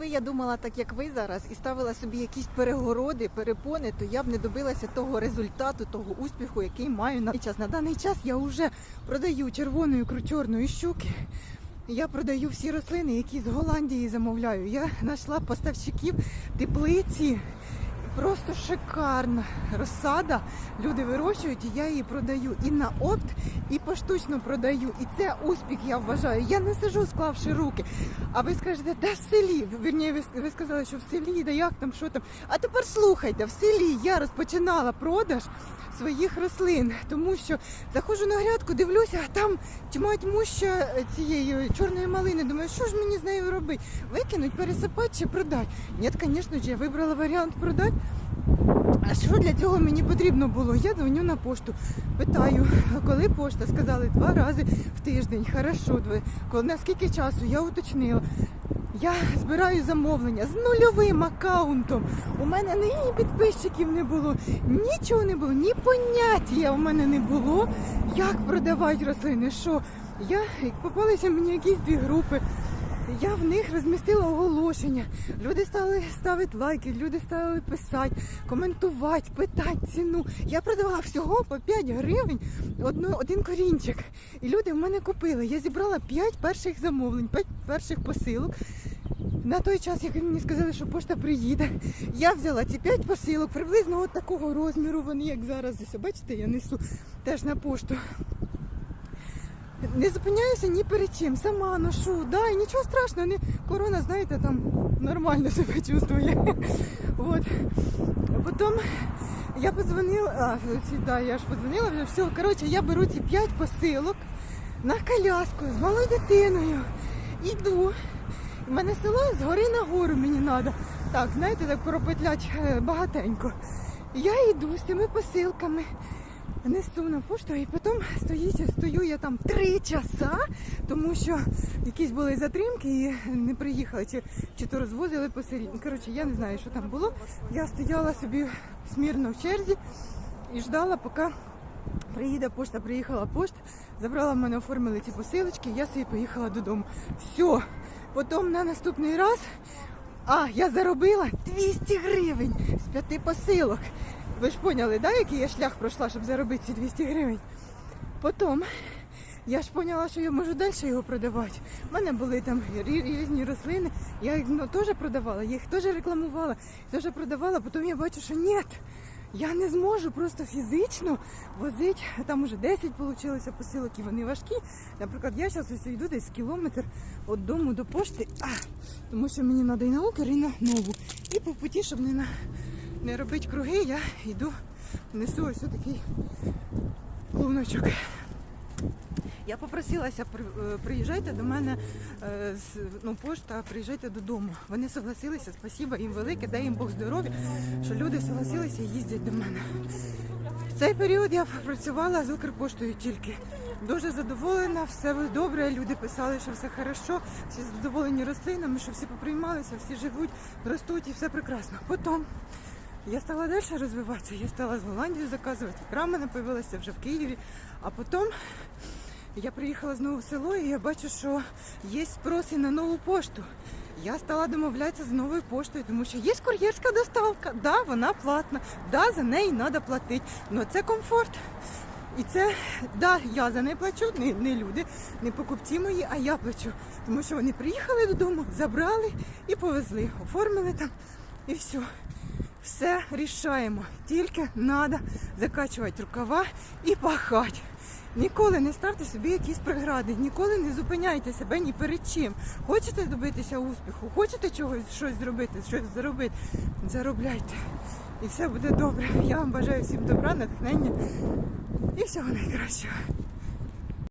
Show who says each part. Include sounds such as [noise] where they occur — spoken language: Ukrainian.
Speaker 1: Якби я думала так, як ви зараз, і ставила собі якісь перегороди, перепони, то я б не добилася того результату, того успіху, який маю на час. На даний час я вже продаю червоної кручорної щуки. Я продаю всі рослини, які з Голландії замовляю. Я знайшла поставщиків теплиці. Просто шикарна розсада. Люди вирощують, і я її продаю і на опт, і поштучно продаю. І це успіх, я вважаю. Я не сижу, склавши руки. А ви скажете, де в селі? Вірні, ви, сказали, що в селі, де як там, що там. А тепер слухайте, в селі я розпочинала продаж своїх рослин, тому що заходжу на грядку, дивлюся, а там тьма тьмуща цієї чорної малини. Думаю, що ж мені з нею робити? Викинуть, пересипати чи продати? Ні, звісно ж, я вибрала варіант продати. А що для цього мені потрібно було? Я дзвоню на пошту, питаю, коли пошта? Сказали два рази в тиждень. Хорошо, коли наскільки часу? Я уточнила. Я збираю замовлення з нульовим аккаунтом. У мене ні підписчиків не було, нічого не було, ні поняття у мене не було, як продавати рослини. Що я попалися мені якісь дві групи. Я в них розмістила оголошення. Люди стали ставити лайки, люди стали писати, коментувати, питати ціну. Я продавала всього по 5 гривень одну, один корінчик. І люди в мене купили. Я зібрала 5 перших замовлень, 5 перших посилок. На той час, як мені сказали, що пошта приїде, я взяла ці 5 посилок, приблизно от такого розміру. Вони як зараз. Бачите, я несу теж на пошту. Не зупиняюся ні перед чим, сама ношу, да, нічого страшного, не, корона, знаєте, там нормально себе чувствує. [laughs] От. Потім я подзвонила, а, да, я ж подзвонила все, коротше, я беру ці п'ять посилок на коляску з малою дитиною, йду. У мене село з гори на гору мені треба. Так, знаєте, так пропетлять е, багатенько. Я йду з цими посилками несу на пошту і потім стоїть, стою я там три часа, тому що якісь були затримки і не приїхали, чи, чи то розвозили посилі. Коротше, я не знаю, що там було. Я стояла собі смірно в черзі і ждала, поки приїде пошта, приїхала пошта, забрала в мене, оформили ці посилочки, я собі поїхала додому. Все. Потім на наступний раз. А, я заробила 200 гривень з п'яти посилок. Ви ж поняли, да, який я шлях пройшла, щоб заробити ці 200 гривень. Потім я ж поняла, що я можу далі його продавати. У мене були там різні рослини, я їх ну, теж продавала, їх теж рекламувала, теж продавала, потім я бачу, що ні. Я не зможу просто фізично возити, там уже 10 вийшло посилок і вони важкі. Наприклад, я зараз ось йду десь кілометр від дому до пошти, а, тому що мені треба і на Укр, і на нову. І по путі, щоб не, на, не робити круги, я йду, несу ось такий луночок. Я попросилася, е, приїжджайте до мене е, з ну, пошта, приїжджайте додому. Вони согласилися, спасіба їм велике, дай їм Бог здоров'я, що люди согласилися і їздять до мене. В цей період я працювала з Укрпоштою тільки. Дуже задоволена, все добре. Люди писали, що все хорошо, всі задоволені рослинами, що всі поприймалися, всі живуть, ростуть і все прекрасно. Потім я стала далі розвиватися, я стала з Голландії заказувати. Ікра в мене появилася вже в Києві, а потім я приїхала знову в село і я бачу, що є спрос і на нову пошту. Я стала домовлятися з новою поштою, тому що є кур'єрська доставка. Да, вона платна, да, за неї треба платити. але це комфорт. І це, да, я за неї плачу, не, не люди, не покупці мої, а я плачу. Тому що вони приїхали додому, забрали і повезли, оформили там і все. Все рішаємо. Тільки треба закачувати рукава і пахати. Ніколи не ставте собі якісь прегради, ніколи не зупиняйте себе ні перед чим. Хочете добитися успіху, хочете чогось щось зробити, щось заробити, заробляйте. І все буде добре. Я вам бажаю всім добра, натхнення і всього найкращого.